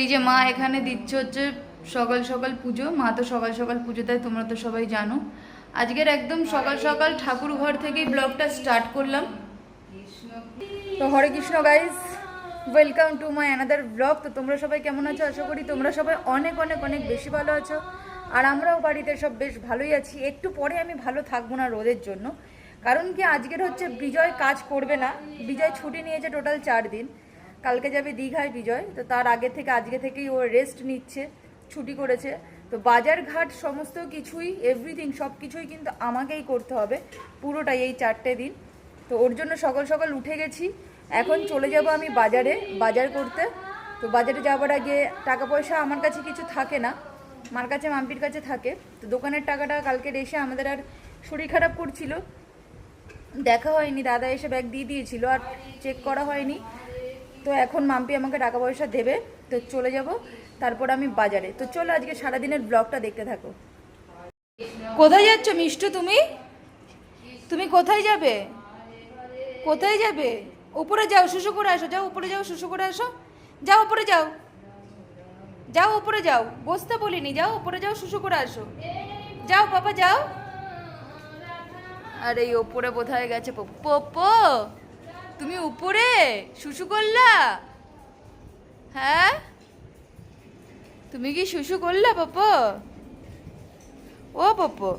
এই যে মা এখানে দিচ্ছে হচ্ছে সকাল সকাল পুজো, মা তো সকাল সকাল পুজো দেয় তোমরা তো সবাই জানো। আজকের একদম সকাল সকাল ঠাকুর ঘর থেকেই ব্লগটা স্টার্ট করলাম। তো Hare Krishna guys welcome to my another blog তো তোমরা সবাই কেমন আছো? আশা করি তোমরা সবাই অনেক অনেক অনেক বেশি ভালো আছো। আর আমরাও বাড়িতে সব বেশ ভালোই আছি। একটু পরে আমি ভালো থাকব না রোদের জন্য। কারণ কি, আজকের হচ্ছে বিজয় কাজ করবে না। বিজয় ছুটি নিয়েছে টোটাল চার দিন। কালকে যাবে দীঘায় বিজয়, তো তার আগে থেকে, আজকে থেকেই ও রেস্ট নিচ্ছে, ছুটি করেছে। তো বাজার ঘাট সমস্ত কিছুই এভরিথিং সব কিছুই কিন্তু আমাকেই করতে হবে, পুরোটাই এই চারটে দিন। তো ওর জন্য সকাল সকাল উঠে গেছি, এখন চলে যাব আমি বাজারে, বাজার করতে। তো বাজারে যাওয়ার আগে টাকা পয়সা আমার কাছে কিছু থাকে না, মার কাছে, মাম্পির কাছে থাকে। তো দোকানের টাকাটা কালকে এসে আমাদের আর শরীর খারাপ করছিল। দেখা হয়নি, দাদা এসে ব্যাগ দিয়ে দিয়েছিল, আর চেক করা হয়নি। তো এখন মাম্পি আমাকে টাকা পয়সা দেবে, তো চলে যাব। তারপর আমি বাজারে। তো চলো আজকে সারাদিনের ব্লগটা দেখতে থাকো। কোথায় যাচ্ছ মিষ্টু তুমি? তুমি কোথায় যাবে? কোথায় যাবে? উপরে যাও শুশু করে আসো, যাও, উপরে যাও শুশু করে আসো। যাও, উপরে যাও। যাও, উপরে যাও। বসতে বলিনি, যাও, উপরে যাও শুশু করে আসো। যাও, পাপা, যাও। আর, এই ওপরে বোধহয় গেছে পপু। পপো! তুমি উপরে শুশু করলা হ্যাঁ? তুমি কি শুশু করলা পপো? ও, পপো।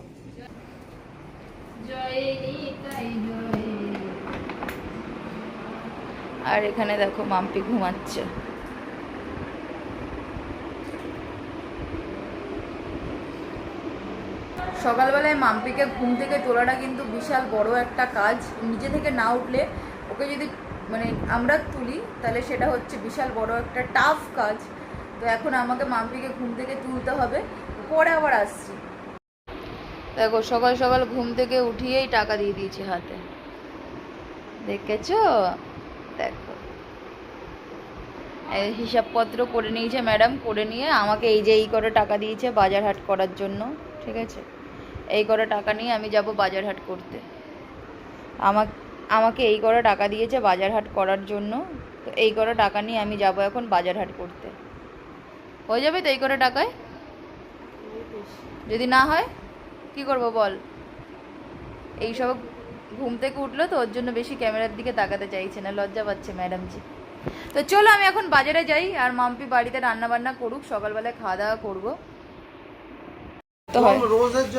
আর এখানে দেখো মাম্পি ঘুমাচ্ছে। সকালবেলায় মাম্পিকে ঘুম থেকে তোলাটা কিন্তু বিশাল বড় একটা কাজ। নিজে থেকে না উঠলে ওকে যদি মানে আমরা তুলি, তাহলে সেটা হচ্ছে বিশাল বড় একটা টাফ কাজ। তো এখন আমাকে মাম্পিকে ঘুম থেকে তুলতে হবে। পরে আবার আসছি। দেখো, সকাল সকাল ঘুম থেকে উঠিয়েই টাকা দিয়ে দিয়েছি হাতে। দেখেছ? দেখো। হিসাবপত্র করে নিয়েছে ম্যাডাম, করে নিয়ে আমাকে এই যে এই করে টাকা দিয়েছে বাজার হাট করার জন্য, ঠিক আছে? এই করে টাকা নিয়ে আমি যাব বাজার হাট করতে। আমাক আমাকে এই করে টাকা দিয়েছে বাজার হাট করার জন্য। তো এই করে টাকা নিয়ে আমি যাব এখন বাজার হাট করতে। হয়ে যাবে তো এই করে টাকায়? যদি না হয় কি করব বল? এইসব ঘুম থেকে উঠল তো ওর জন্য বেশি ক্যামেরার দিকে তাকাতে চাইছে না লজ্জা পাচ্ছে ম্যাডামজি। তো চলো আমি এখন বাজারে যাই আর মাম্পি বাড়িতে রান্না বান্না করুক সকালবেলায় খাওয়া দাওয়া করব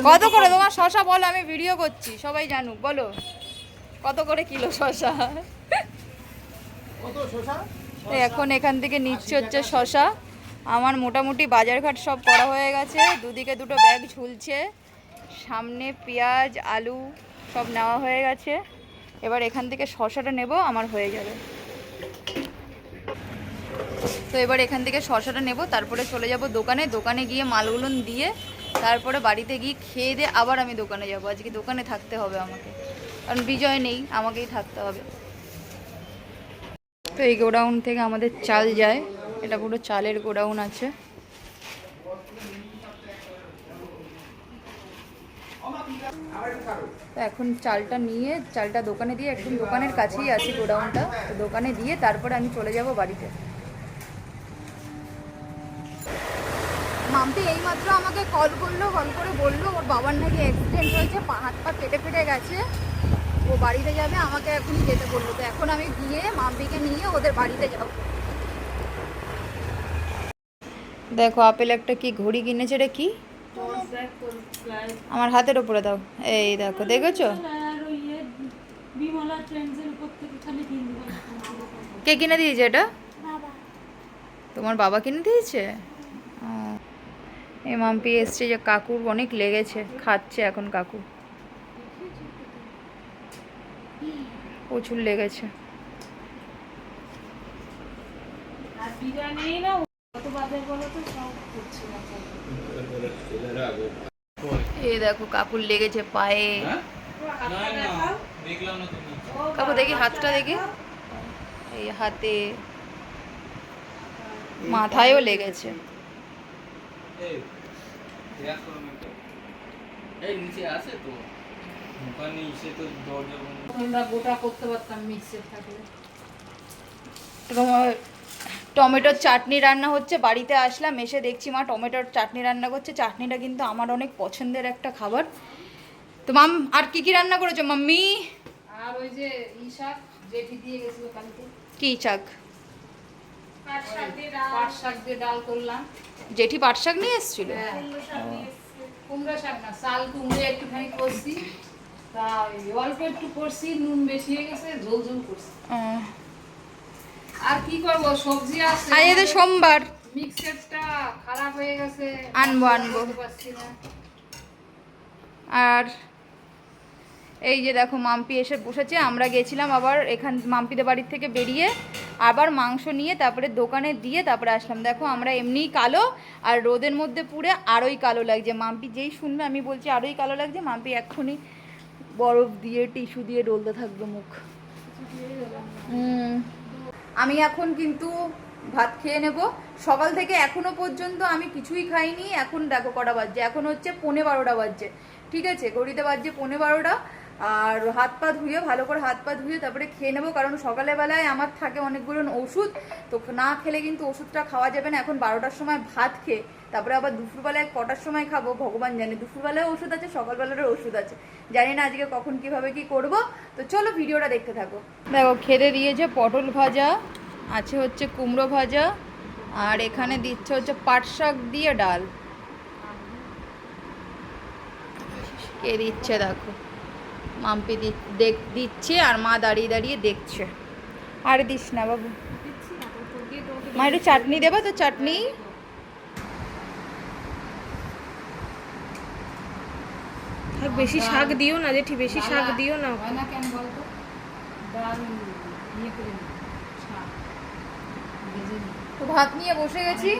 কত করে? তোমার শশা বলো আমি ভিডিও করছি সবাই জানুক বলো। কত করে কিলো শশা এখন এখান থেকে নিচ্ছে হচ্ছে শশা আমার মোটামুটি বাজারঘাট সব করা হয়ে গেছে। দুদিকে দুটো ব্যাগ ঝুলছে। সামনে পেঁয়াজ আলু সব নেওয়া হয়ে গেছে। এবার এখান থেকে শশাটা নেব আমার হয়ে যাবে। তো এবার এখান থেকে শশাটা নেব তারপরে চলে যাব দোকানে। দোকানে গিয়ে মালগুলো দিয়ে তারপরে বাড়িতে গিয়ে খেয়ে দিয়ে আবার আমি দোকানে যাব। আজকে দোকানে থাকতে হবে আমাকে। কারণ বিজয় নেই, আমাকেই থাকতে হবে। তো এই গোডাউন থেকে আমাদের চাল যায়। এটা পুরো চালের গোডাউন আছে। তো এখন চালটা নিয়ে, চালটা দোকানে দিয়ে একদম দোকানের কাছেই আছে গোডাউনটা। তো দোকানে দিয়ে তারপরে আমি চলে যাব বাড়িতে। মাম্পি এইমাত্র আমাকে কল করল, কল করে বলল, ওর বাবার নাকি অ্যাক্সিডেন্ট হয়েছে হাত পা কেটে ফেটে গেছে। ও বাড়িতে যাবে, আমাকে এখন যেতে বলল। তো এখন আমি গিয়ে মাম্পিকে নিয়ে ওদের বাড়িতে যাব। দেখো, আপেল একটা কি ঘড়ি কিনেছে রে কি? আমার হাতের ওপরে দাও। এই দেখো, দেখেছ? কে কিনে দিয়েছে এটা? তোমার বাবা কিনে দিয়েছে। এই মাম্পি এসছে যে কাকুর অনেক লেগেছে, খাচ্ছে এখন কাকু। প্রচুর লেগেছে। এই দেখো কাকুর লেগেছে পায়ে। কাকু দেখি হাতটা দেখি। এই হাতে মাথায়ও লেগেছে। এই নিচে আছে তো। দোকানে এসে তো দরজা বন্ধ। আমরা গোটা করতে পারতাম মিক্সে থাকলে। তোমার টমেটোর চাটনি রান্না হচ্ছে বাড়িতে আসলাম এসে দেখছি মা টমেটোর চাটনি রান্না করছে। চাটনিটা কিন্তু আমার অনেক পছন্দের একটা খাবার। তো মাম আর কি কি রান্না করেছ মাম্মি? আর ওই যে ই শাক জেঠি দিয়ে গেছিল কালকে। কি শাক? পাট শাক দিয়ে ডাল। করলাম। জেঠি পাট শাক নিয়ে এসেছিল? হ্যাঁ। কুমড়া শাক না শাল কুমড়ে একটুখানি করছি। তা অল্প একটু করছি নুন বেশি হয়ে গেছে ঝোল ঝোল করছি। আর কি করব? সবজি আছে। আজ তো সোমবার। মিক্সারটা খারাপ হয়ে গেছে। আনব, আনব। আর এই যে দেখো মাম্পি এসে বসেছে। আমরা গেছিলাম আবার এখান মাম্পিদের বাড়ির থেকে বেরিয়ে আবার মাংস নিয়ে তারপরে দোকানে দিয়ে তারপরে আসলাম। দেখো আমরা এমনিই কালো আর রোদের মধ্যে পুড়ে আরোই কালো লাগছে। মাম্পি যেই শুনবে আমি বলছি আরোই কালো লাগছে। মাম্পি এক্ষুনি বরফ দিয়ে, টিস্যু দিয়ে ডলতে থাকবে মুখ। আমি এখন কিন্তু ভাত খেয়ে নেব। সকাল থেকে এখনও পর্যন্ত আমি কিছুই খাইনি। এখন দেখো কটা বাজছে। এখন হচ্ছে পনে বারোটা বাজছে। ঠিক আছে? ঘড়িতে বাজছে পনে বারোটা। আর হাত পা ধুয়ে, ভালো করে হাত পা ধুয়ে তারপরে খেয়ে নেব, কারণ সকালবেলায় আমার থাকে অনেকগুলো ওষুধ, তো না খেলে কিন্তু ওষুধটা খাওয়া যাবে না। এখন বারোটার সময় ভাত খেয়ে, তারপরে আবার দুপুরবেলায় কটার সময় খাব, ভগবান জানে। দুপুরবেলায় ওষুধ আছে, সকালবেলারও ওষুধ আছে। জানি না আজকে কখন কীভাবে কি করব। তো চলো ভিডিওটা দেখতে থাকো। দেখো, খেতে দিয়েছে পটল ভাজা, আছে হচ্ছে কুমড়ো ভাজা, আর এখানে দিচ্ছে হচ্ছে পাট শাক দিয়ে ডাল। কে দিচ্ছে দেখো। মাম্পি দেখ দিচ্ছে আর মা দাঁড়িয়ে দাঁড়িয়ে দেখছে। আর দিস না বাবু। মা একটু চাটনি দেবা তো চাটনি? বেশি শাক দিও না জেঠি বেশি শাক দিও না। কেন বলতো? ডাল ইয়ে করে। তো ভাত নিয়ে বসে গেছি।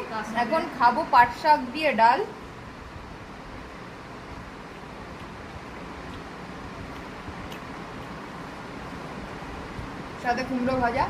এখন খাব পাট শাক দিয়ে ডাল। সাথে কুমড়ো ভাজা